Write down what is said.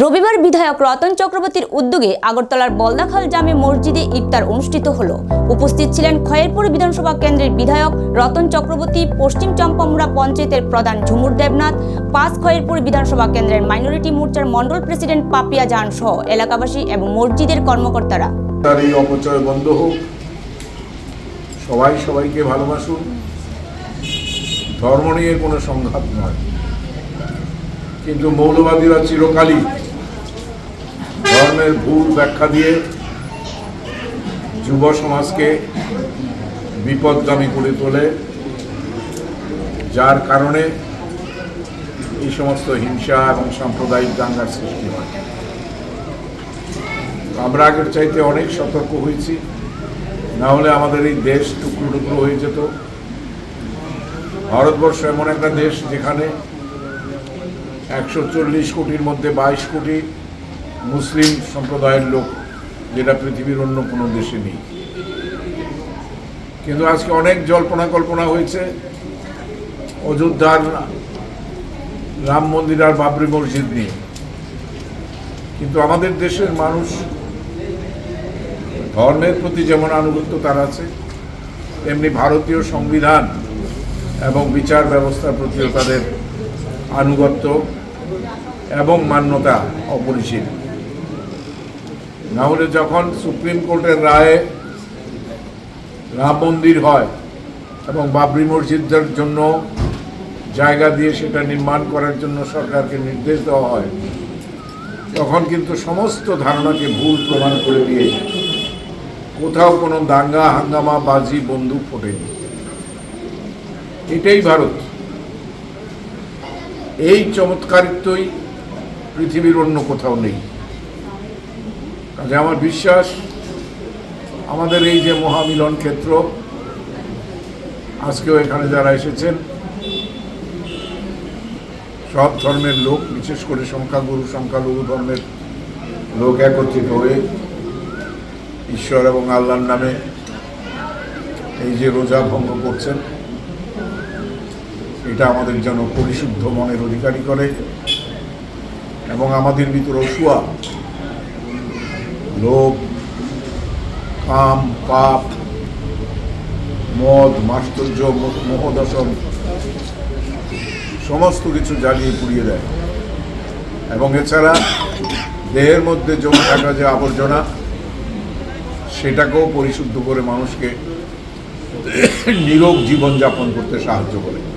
রবিবার বিধায়ক রতন চক্রবর্তীর উদ্যোগে আগরতলার বলদাখাল জামে মসজিদে ইফতার অনুষ্ঠিত হল। উপস্থিত ছিলেন খয়েরপুর বিধানসভা কেন্দ্রের বিধায়ক রতন চক্রবর্তী, পশ্চিম চম্পামুড়া পঞ্চায়েতের প্রধান ঝুমুর দেবনাথ, পাঁচ খয়েরপুর বিধানসভা কেন্দ্রের মাইনরিটি মোর্চার মণ্ডল প্রেসিডেন্ট পাপিয়া জাহান সহ এলাকাবাসী এবং মসজিদের কর্মকর্তারা। বন্ধ হোক। সবাই সবাইকে ভালোবাসুন। ধর্ম নিয়ে কোনো সংঘাত নয়। কিন্তু মৌলবাদীরা চিরকালই ধর্মের ভুল ব্যাখ্যা দিয়ে যুব সমাজকে বিপদগামী করে তোলে, যার কারণে এই সমস্ত হিংসা এবং সাম্প্রদায়িক দাঙ্গার সৃষ্টি হয়। আমরা আগের চাইতে অনেক সতর্ক হয়েছি, না হলে আমাদের এই দেশ টুকরো টুকরো হয়ে যেত। ভারতবর্ষ এমন একটা দেশ যেখানে একশো চল্লিশ কোটির মধ্যে বাইশ কোটি মুসলিম সম্প্রদায়ের লোক যেটা পৃথিবীর অন্য কোনো দেশে নেই। কিন্তু আজকে অনেক জল্পনা কল্পনা হয়েছে। অযোধ্যার রাম মন্দির আর বাবরি মসজিদ নিয়ে। কিন্তু আমাদের দেশের মানুষ ধর্মের প্রতি যেমন আনুগত্য তার আছে, তেমনি ভারতীয় সংবিধান এবং বিচার ব্যবস্থার প্রতিও তাদের আনুগত্য এবং মান্যতা অপরিসীম। না হলে যখন সুপ্রিম কোর্টের রায়ে রাম মন্দির হয় এবং বাবরি মসজিদের জন্য জায়গা দিয়ে সেটা নির্মাণ করার জন্য সরকারকে নির্দেশ দেওয়া হয়, তখন কিন্তু সমস্ত ধারণাকে ভুল প্রমাণ করে দিয়ে কোথাও কোনো দাঙ্গা, হাঙ্গামা, বাজি, বন্দুক ফোটেনি। এটাই ভারত। এই চমৎকারিত্বই পৃথিবীর অন্য কোথাও নেই। কাজে আমার বিশ্বাস, আমাদের এই যে মহামিলন ক্ষেত্র, আজকেও এখানে যারা এসেছেন, সব ধর্মের লোক, বিশেষ করে সংখ্যাগুরু, সংখ্যালঘু ধর্মের লোক একত্রিত হয়ে ঈশ্বর এবং আল্লাহর নামে এই যে রোজা ভঙ্গ করছেন, এটা আমাদের যেন পরিশুদ্ধ মনের অধিকারী করে এবং আমাদের ভিতর অসুয়া লোভ কাম, পাপ, মদ, মাস্তর্য মোহদর্শন সমস্ত কিছু জ্বালিয়ে পুড়িয়ে দেয়। এবং এছাড়া দেহের মধ্যে জমে থাকা যে আবর্জনা, সেটাকেও পরিশুদ্ধ করে মানুষকে নিরোগ জীবনযাপন করতে সাহায্য করে।